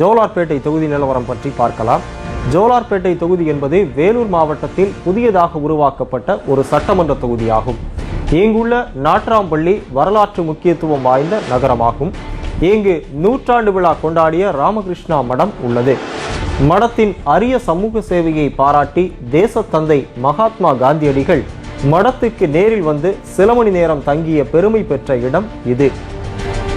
ஜோலார்பேட்டை தொகுதி நிலவரம் பற்றி பார்க்கலாம். ஜோலார்பேட்டை தொகுதி என்பது வேலூர் மாவட்டத்தில் புதியதாக உருவாக்கப்பட்ட ஒரு சட்டமன்ற தொகுதியாகும். இங்குள்ள நாட்ராம்பள்ளி வரலாற்று முக்கியத்துவம் வாய்ந்த நகரமாகும். இங்கு நூற்றாண்டு விழா கொண்டாடிய ராமகிருஷ்ணா மடம் உள்ளது. மடத்தின் அரிய சமூக சேவையை பாராட்டி தேசத்தந்தை மகாத்மா காந்தியடிகள் மடத்துக்கு நேரில் வந்து சில மணி நேரம் தங்கிய பெருமை பெற்ற இடம் இது.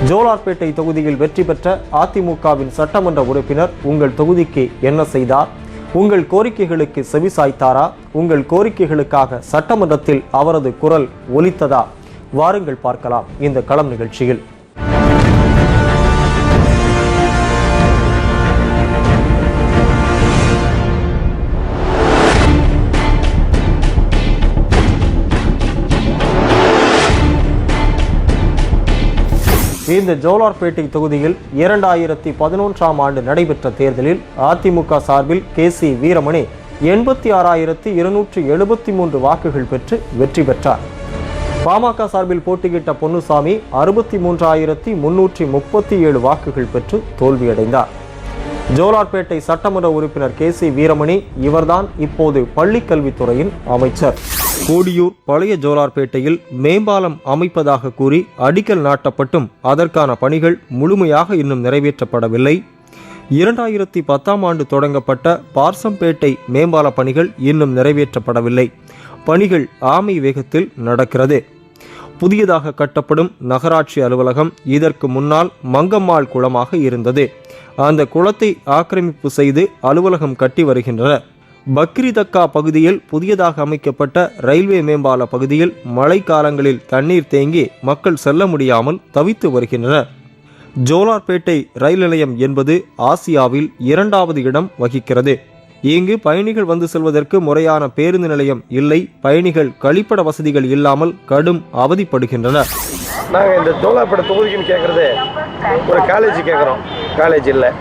ஜோலார்பேட்டை தொகுதியில் வெற்றி பெற்ற அதிமுகவின் சட்டமன்ற உறுப்பினர் உங்கள் தொகுதிக்கு என்ன செய்தார்? உங்கள் கோரிக்கைகளுக்கு செவிசாய்த்தாரா உங்கள் கோரிக்கைகளுக்காக சட்டமன்றத்தில் அவரது குரல் ஒலித்ததா? வாருங்கள் பார்க்கலாம் இந்த களம் நிகழ்ச்சியில். இந்த ஜோலார்பேட்டை தொகுதியில் இரண்டாயிரத்தி பதினொன்றாம் ஆண்டு நடைபெற்ற தேர்தலில் அதிமுக சார்பில் கே சி வீரமணி எண்பத்தி ஆறாயிரத்தி இருநூற்றி எழுபத்தி மூன்று வாக்குகள் பெற்று வெற்றி பெற்றார். பாமக சார்பில் போட்டியிட்ட பொன்னுசாமி அறுபத்தி மூன்றாயிரத்தி முன்னூற்றி முப்பத்தி ஏழு வாக்குகள் பெற்று தோல்வியடைந்தார். ஜோலார்பேட்டை சட்டமன்ற உறுப்பினர் கே சி வீரமணி இவர்தான் இப்போது பள்ளிக்கல்வித்துறையின் அமைச்சர். கோடியூர் பழைய ஜோலார்பேட்டையில் மேம்பாலம் அமைப்பதாக கூறி அடிக்கல் நாட்டப்பட்டும் அதற்கான பணிகள் முழுமையாக இன்னும் நிறைவேற்றப்படவில்லை. இரண்டாயிரத்தி பத்தாம் ஆண்டு தொடங்கப்பட்ட பார்சம்பேட்டை மேம்பால பணிகள் இன்னும் நிறைவேற்றப்படவில்லை. பணிகள் ஆமை வேகத்தில் நடக்கிறது. புதியதாக கட்டப்படும் நகராட்சி அலுவலகம் இதற்கு முன்னால் மங்கம்மாள் குளமாக இருந்தது. அந்த குளத்தை ஆக்கிரமிப்பு செய்து அலுவலகம் கட்டி வருகின்றனர். பக்ரிதக்கா பகுதியில் புதியதாக அமைக்கப்பட்ட ரயில்வே மேம்பால பகுதியில் மழை காலங்களில் தண்ணீர் தேங்கி மக்கள் செல்ல முடியாமல் தவித்து வருகின்றனர். ஜோலார்பேட்டை ரயில் நிலையம் என்பது ஆசியாவில் இரண்டாவது இடம் வகிக்கிறது. இங்கு பயணிகள் வந்து செல்வதற்கு முறையான பேருந்து நிலையம் இல்லை. பயணிகள் கழிப்பட வசதிகள் இல்லாமல் கடும் அவதிப்படுகின்றனர். நாங்கள் இந்த ஜோலார்பேட்டை தொகுதிக்குன்னு கேட்குறது ஒரு காலேஜ் கேட்குறோம் காலேஜ் இல்லை.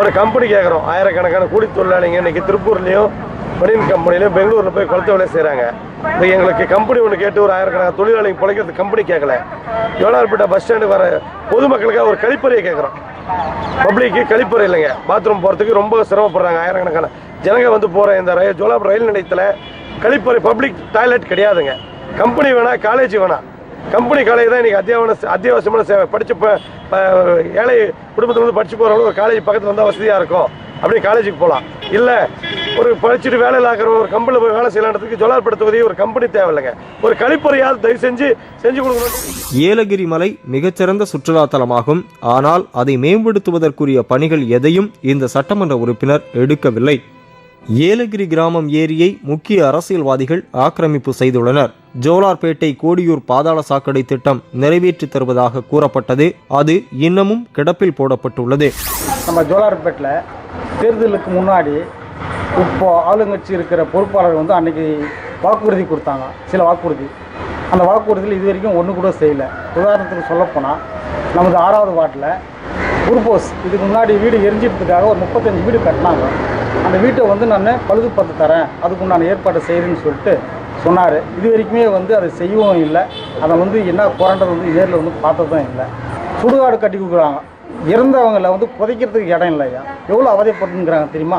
ஒரு கம்பெனி கேட்குறோம் ஆயிரக்கணக்கான கூலி தொழிலாளிங்க இன்னைக்கு திருப்பூர்லேயும் பனியன் கம்பெனிலையும் பெங்களூரில் போய் கொளத்த வேலை செய்கிறாங்க இப்போ எங்களுக்கு கம்பெனி ஒன்று கேட்டு ஒரு ஆயிரக்கணக்கான தொழிலாளிங்க பிழைக்கிறது கம்பெனி கேட்கல ஜோலார்பேட்டை பஸ் ஸ்டாண்டு வர பொதுமக்களுக்காக ஒரு கழிப்பறையை கேட்குறோம் பப்ளிக்கு கழிப்பறை இல்லைங்க. பாத்ரூம் போகிறதுக்கு ரொம்ப சிரமப்படுறாங்க. ஆயிரக்கணக்கான ஜனங்க வந்து போகிற இந்த ரயில் ஜோலாபுரம் ரயில் நிலையத்தில் கழிப்பறை பப்ளிக் டாய்லெட் கிடையாதுங்க. கம்பெனி வேணாம் காலேஜ் வேணாம் கம்பெனி காலேஜ் தான் இன்றைக்கி அத்தியாவன அத்தியாவசியமான சேவை. படித்த ஏழை குடும்பத்தில் வந்து படித்து போகிறவங்க ஒரு காலேஜ் பக்கத்தில் வந்தால் வசதியாக இருக்கும். அப்படி காலேஜுக்கு போகலாம் இல்லை ஒரு படிச்சுட்டு வேலையில் ஆகிற ஒரு கம்பெனியில் போய் வேலை செய்யலான்றதுக்கு ஜொலார்படுத்த உதவி ஒரு கம்பெனி தேவையில்லைங்க ஒரு கழிப்பறையாவது தயவு செஞ்சு செஞ்சு கொடுக்கணும். ஏலகிரி மலை மிகச்சிறந்த சுற்றுலா தலமாகும். ஆனால் அதை மேம்படுத்துவதற்குரிய பணிகள் எதையும் இந்த சட்டமன்ற உறுப்பினர் எடுக்கவில்லை. ஏலகிரி கிராமம் ஏரியை முக்கிய அரசியல்வாதிகள் ஆக்கிரமிப்பு செய்துள்ளனர். ஜோலார்பேட்டை கோடியூர் பாதாள சாக்கடை திட்டம் நிறைவேற்றி தருவதாக கூறப்பட்டது. அது இன்னமும் கிடப்பில் போடப்பட்டுள்ளது. நம்ம ஜோலார்பேட்டில் தேர்தலுக்கு முன்னாடி இப்போ ஆளுங்கட்சி இருக்கிற பொறுப்பாளர் வந்து அன்னைக்கு வாக்குறுதி கொடுத்தாங்க. சில வாக்குறுதி. அந்த வாக்குறுதியில் இது வரைக்கும் ஒன்று கூட செய்யலை. உதாரணத்துக்கு சொல்லப்போனால் நமது ஆறாவது வார்டில் குருபோஸ் இதுக்கு முன்னாடி வீடு எரிஞ்சிட்டதுக்காக ஒரு முப்பத்தஞ்சு வீடு கட்டினாங்க. அந்த வீட்டை வந்து நான் பழுது பார்த்து தரேன். அதுக்கு உண்டான ஏற்பாடு செய்கிறேன்னு சொல்லிட்டு சொன்னார். இது வரைக்குமே வந்து அதை செய்யவும் இல்லை. அதை வந்து என்ன குரண்டது வந்து நேரில் வந்து பார்த்ததும் இல்லை. சுடுகாடு கட்டி கொடுக்குறாங்க. இறந்தவங்களை வந்து புதைக்கிறதுக்கு இடம் இல்லையா எவ்வளோ அவதிப்பட்டுங்கிறாங்க தெரியுமா?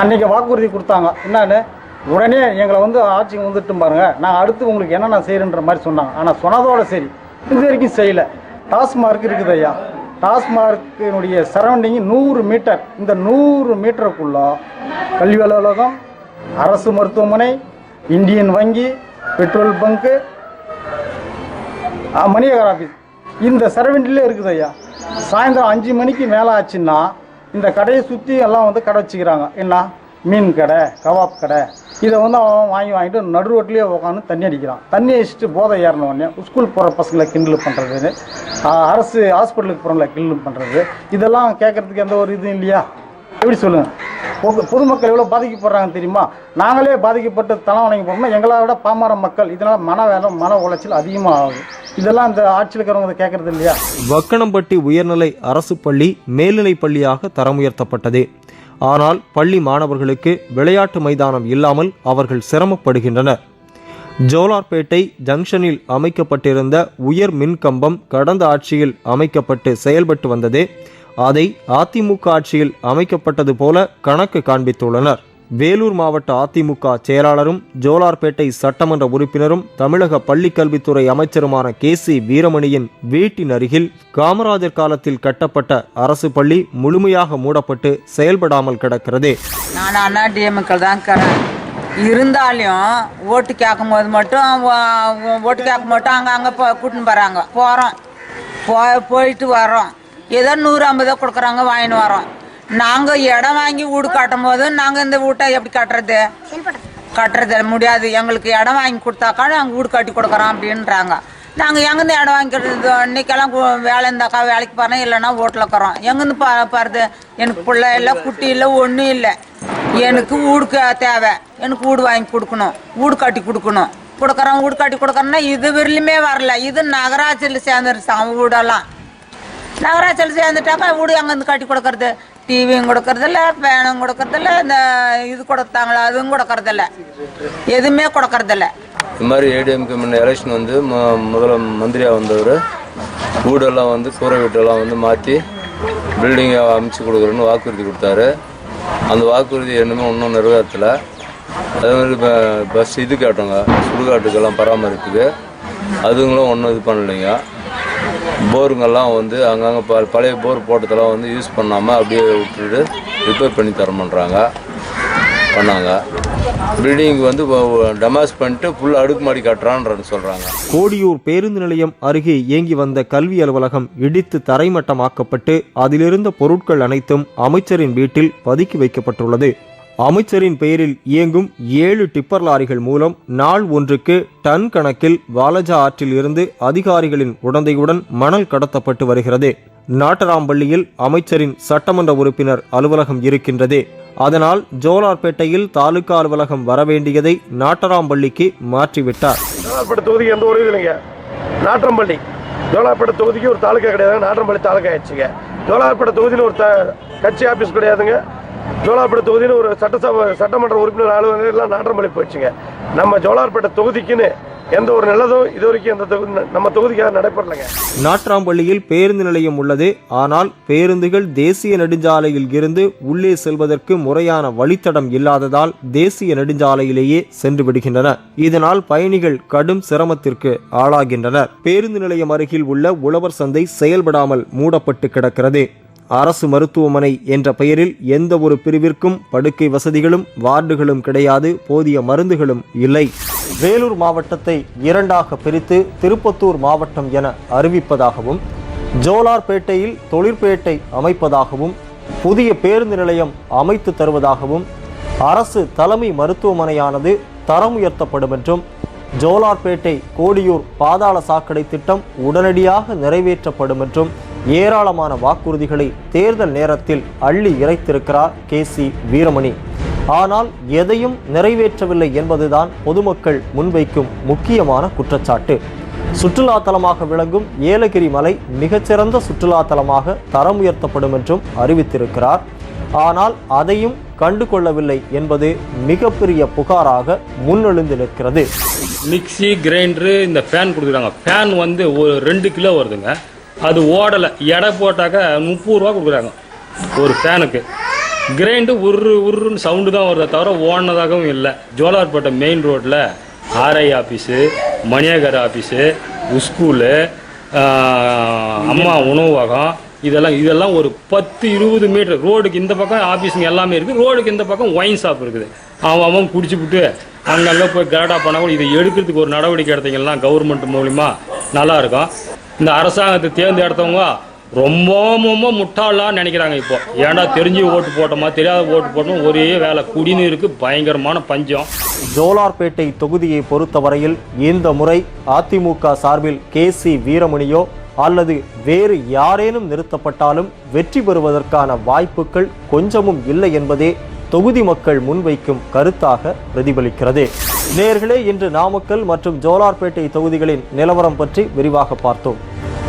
அன்றைக்கி வாக்குறுதி கொடுத்தாங்க. என்னன்னு? உடனே எங்களை வந்து ஆட்சி வந்துட்டு பாருங்க. நான் அடுத்து உங்களுக்கு என்ன நான் செய்கிறேன்ற மாதிரி சொன்னாங்க. ஆனால் சொன்னதோட சரி. இது வரைக்கும் செய்யலை. டாஸ்மார்க் இருக்குது ஐயா. டாஸ்மார்க்கினுடைய சரௌண்டிங் நூறு மீட்டர். இந்த நூறு மீட்டருக்குள்ளே கல்வி அலுவலகம் அரசு மருத்துவமனை இந்தியன் வங்கி பெட்ரோல் பங்கு மணியகர் ஆஃபீஸ் இந்த சரௌண்டிலே இருக்குது ஐயா. சாயந்தரம் அஞ்சு மணிக்கு மேலே ஆச்சுன்னா இந்த கடையை சுற்றி எல்லாம் வந்து கடை வச்சுக்கிறாங்க. என்ன? மீன் கடை கபாப் கடை. இதை வந்து அவன் வாங்கி வாங்கிட்டு நடு ரோட்லேயே உட்காந்து தண்ணி அடிக்கிறான். தண்ணி அடிச்சுட்டு போதை ஏறின உடனே ஸ்கூல் போகிற பசங்களை கிண்டல் பண்ணுறது அரசு ஹாஸ்பிட்டலுக்கு போகிறவங்கள கிண்டல் பண்ணுறது இதெல்லாம் கேட்குறதுக்கு எந்த ஒரு இதுவும் இல்லையா? எப்படி சொல்லுங்கள் பொது பொதுமக்கள் எவ்வளோ பாதிக்கப்படுறாங்க தெரியுமா? நாங்களே பாதிக்கப்பட்டு தலம் வணங்கி போகிறோம்னா எங்களை விட பாமர மக்கள் இதனால் மன வேதம் மன உளைச்சல் அதிகமாக ஆகுது இதெல்லாம் இந்த ஆட்சியில் இருக்கிறவங்க கேட்கறது இல்லையா? வக்கணம்பட்டி உயர்நிலை அரசு பள்ளி மேல்நிலை பள்ளியாக தரம் உயர்த்தப்பட்டது. ஆனால் பள்ளி மாணவர்களுக்கு விளையாட்டு மைதானம் இல்லாமல் அவர்கள் சிரமப்படுகின்றனர். ஜோலார்பேட்டை ஜங்ஷனில் அமைக்கப்பட்டிருந்த உயர் மின்கம்பம் கடந்த ஆட்சியில் அமைக்கப்பட்டு செயல்பட்டு வந்தது. அதை அதிமுக ஆட்சியில் அமைக்கப்பட்டது போல கணக்கு காண்பித்துள்ளனர். வேலூர் மாவட்ட அதிமுக செயலாளரும் ஜோலார்பேட்டை சட்டமன்ற உறுப்பினரும் தமிழக பள்ளிக்கல்வித்துறை அமைச்சருமான கே சி வீரமணியின் வீட்டின் அருகில் காமராஜர் காலத்தில் கட்டப்பட்ட அரசு பள்ளி முழுமையாக மூடப்பட்டு செயல்படாமல் கிடக்கிறது. நான் அண்ணா டிஎம்கள் தான் இருந்தாலும் ஓட்டு கேட்கும் போது மட்டும் ஓட்டு கேட்க மட்டும் அங்கே அங்கே போ கூட்டின்னு போகிறாங்க போகிறோம் போ போயிட்டு வரோம் ஏதோ நூறு ஐம்பதோ கொடுக்குறாங்க வாங்கின்னு வரோம் நாங்கள் இடம் வாங்கி வீடு கட்டும் போது நாங்கள் இந்த வீட்டை எப்படி கட்டுறது? கட்டுறது முடியாது. எங்களுக்கு இடம் வாங்கி கொடுத்தாக்கா நாங்கள் வீடு கட்டி கொடுக்குறோம் அப்படின்றாங்க. நாங்கள் எங்கேருந்து இடம் வாங்கிக்கிறது? இன்னைக்கெல்லாம் வேலை இருந்தாக்கா வேலைக்கு போகிறோம் இல்லைன்னா வீட்டில் இருக்கிறோம். எங்கேருந்து பா பாருது? எனக்கு பிள்ளை இல்லை குட்டி இல்லை ஒன்றும் இல்லை. எனக்கு வீடுக்கு தேவை. எனக்கு வீடு வாங்கி கொடுக்கணும். வீடு கட்டி கொடுக்கணும். கொடுக்குறோம் வீடு கட்டி கொடுக்குறோன்னா இது வரலுமே வரல. இது நகராட்சியில் சேர்ந்துருச்சு அவன் வீடெல்லாம். நகராட்சியில் சேர்ந்துட்டாக்கா வீடு எங்கேருந்து கட்டி கொடுக்கறது? டிவியும் கொடுக்கறதில்ல ஃபேனும் கொடுக்கறதில்ல இந்த இது கொடுத்தாங்களா அதுவும் கொடுக்கறதில்ல. எதுவுமே கொடுக்கறதில்ல. இது மாதிரி ஏடிஎம்கே முன்ன எலெக்ஷன் வந்து ம முதல மந்திரியாக வந்தவர். வீடெல்லாம் வந்து கூரை வீட்டெல்லாம் வந்து மாற்றி பில்டிங்கை அமைச்சு கொடுக்குறேன்னு வாக்குறுதி கொடுத்தாரு. அந்த வாக்குறுதி என்னமே ஒன்றும் நிறைவேற்றலை அதே மாதிரி இப்போ பஸ் இது கேட்டோங்க சுடுகாட்டுக்கெல்லாம் பராமரிப்புக்கு. அதுங்களும் ஒன்றும் இது பண்ணலைங்க. போருங்கெல்லாம் வந்து அங்கங்கே ப பழைய போர் போட்டதெல்லாம் வந்து யூஸ் பண்ணாமல் அப்படியே விட்டுட்டு ரிப்பேர் பண்ணி தரமான்றாங்க. பண்ணாங்க. பில்டிங் வந்து டமாஸ் பண்ணிட்டு ஃபுல் அடுக்குமாடி கட்டுறான்னு சொல்கிறாங்க கோடியூர் பேருந்து நிலையம் அருகே இயங்கி வந்த கல்வி அலுவலகம் இடித்து தரைமட்டமாக்கப்பட்டு அதிலிருந்த பொருட்கள் அனைத்தும் அமைச்சரின் வீட்டில் பதுக்கி வைக்கப்பட்டுள்ளது. அமைச்சரின் பெயரில் இயங்கும் ஏழு டிப்பர் லாரிகள் மூலம் நாள் ஒன்றுக்கு டன் கணக்கில் வாலஜா ஆற்றில் இருந்து அதிகாரிகளின் உடந்தையுடன் மணல் கடத்தப்பட்டு வருகிறது. நாட்டராம்பள்ளியில் அமைச்சரின் சட்டமன்ற உறுப்பினர் அலுவலகம் இருக்கின்றது. அதனால் ஜோலார்பேட்டையில் தாலுகா அலுவலகம் வரவேண்டியதை நாட்டராம்பள்ளிக்கு மாற்றிவிட்டார். ஜோலார்பேட்டை தொகுதி எந்த ஒரு இல்லைங்க நாற்றம்பள்ளி ஜோலார்பேட்டை தொகுதிக்கு ஒரு தாலுக்கா கிடையாதுங்க. நாற்றம்பள்ளி தாலுக்கா ஆயிடுச்சுங்க. ஜோலார்பேட்டை தொகுதியில் ஒரு த கட்சி ஆஃபீஸ் கிடையாதுங்க. ஜோலார்பேட்டை தொகுதியில் ஒரு சட்டசபை சட்டமன்ற உறுப்பினர் அலுவலகம் எல்லாம் நாற்றம்பள்ளி போயிடுச்சுங்க. நம்ம ஜோலார்பேட்டை தொகுதிக்குன்னு எந்த ஒரு நல்லதும் இது வரைக்கும் எந்த தொகுதி நம்ம தொகுதிக்காக நடைபெறலைங்க. நாட்ராம்பள்ளியில் பேருந்து நிலையம் உள்ளது. ஆனால் பேருந்துகள் தேசிய நெடுஞ்சாலையில் இருந்து உள்ளே செல்வதற்கு முறையான வழித்தடம் இல்லாததால் தேசிய நெடுஞ்சாலையிலேயே சென்று விடுகின்றன. இதனால் பயணிகள் கடும் சிரமத்திற்கு ஆளாகின்றனர். பேருந்து நிலையம் அருகில் உள்ள உழவர் சந்தை செயல்படாமல் மூடப்பட்டு கிடக்கிறது. அரசு மருத்துவமனை என்ற பெயரில் எந்த ஒரு பிரிவிற்கும் படுக்கை வசதிகளும் வார்டுகளும் கிடையாது போதிய மருந்துகளும் இல்லை. வேலூர் மாவட்டத்தை இரண்டாக பிரித்து திருப்பத்தூர் மாவட்டம் என அறிவிப்பதாகவும் ஜோலார்பேட்டையில் தொழிற்பேட்டை அமைப்பதாகவும் புதிய பேருந்து நிலையம் அமைத்து தருவதாகவும் அரசு தலைமை மருத்துவமனையானது தரம் உயர்த்தப்படும் என்றும் ஜோலார்பேட்டை கோடியூர் பாதாள சாக்கடை திட்டம் உடனடியாக நிறைவேற்றப்படும் என்றும் ஏராளமான வாக்குறுதிகளை தேர்தல் நேரத்தில் அள்ளி இறைத்திருக்கிறார் கே சி வீரமணி. ஆனால் எதையும் நிறைவேற்றவில்லை என்பதுதான் பொதுமக்கள் முன்வைக்கும் முக்கியமான குற்றச்சாட்டு. சுற்றுலா தலமாக விளங்கும் ஏலகிரி மலை மிகச்சிறந்த சுற்றுலா தலமாக தரம் உயர்த்தப்படும் என்றும் அறிவித்திருக்கிறார். ஆனால் அதையும் கண்டு கொள்ளவில்லை என்பது மிகப்பெரிய புகாராக முன்னெழுந்து நிற்கிறது. மிக்ஸி கிரைண்டரு இந்த ஃபேன் கொடுக்குறாங்க. ஃபேன் வந்து ஒரு ரெண்டு கிலோ வருதுங்க. அது ஓடலை. எடை போட்டாக்கா முப்பது ரூபா கொடுக்குறாங்க. ஒரு ஃபேனுக்கு. கிரைண்டு உரு உருன்னு சவுண்டு தான் வருதே தவிர ஓடினதாகவும் இல்லை. ஜோலார்பேட்டை மெயின் ரோட்டில் ஆர்ஐ ஆஃபீஸு மணியகர் ஆஃபீஸு ஸ்கூலு அம்மா உணவகம் இதெல்லாம் இதெல்லாம் ஒரு பத்து இருபது மீட்டர் ரோடுக்கு இந்த பக்கம் ஆஃபீஸுங்க எல்லாமே இருக்குது ரோடுக்கு இந்த பக்கம் ஒயின் ஷாப் இருக்குது. அவன் அவன் குடிச்சுப்புட்டு அங்கங்கே போய் கரெக்டாக பண்ணால் கூட இதை எடுக்கிறதுக்கு ஒரு நடவடிக்கை எடுத்தீங்கன்னா கவர்மெண்ட் மூலிமா நல்லா இருக்கும். இந்த அரசாங்கத்தை தேர்ந்தெடுத்தவங்க ரொம்ப ரொம்ப முட்டாளாக நினைக்கிறாங்க இப்போ. ஏன்டா தெரிஞ்சு ஓட்டு போட்டோமா தெரியாத ஓட்டு போட்டோமா ஒரே வேலை. குடிநீருக்கு பயங்கரமான பஞ்சம். ஜோலார்பேட்டை தொகுதியை பொறுத்தவரையில் இந்த முறை அதிமுக சார்பில் கே சி வீரமணியோ அல்லது வேறு யாரேனும் நிறுத்தப்பட்டாலும் வெற்றி பெறுவதற்கான வாய்ப்புகள் கொஞ்சமும் இல்லை என்பதே தொகுதி மக்கள் முன்வைக்கும் கருத்தாக பிரதிபலிக்கிறது. நேர்களே இன்று நாமக்கல் மற்றும் ஜோலார்பேட்டை தொகுதிகளின் நிலவரம் பற்றி விரிவாக பார்த்தோம்.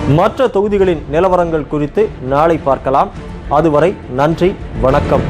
மற்ற தொகுதிகளின் நிலவரங்கள் குறித்து நாளை பார்க்கலாம். அதுவரை நன்றி வணக்கம்.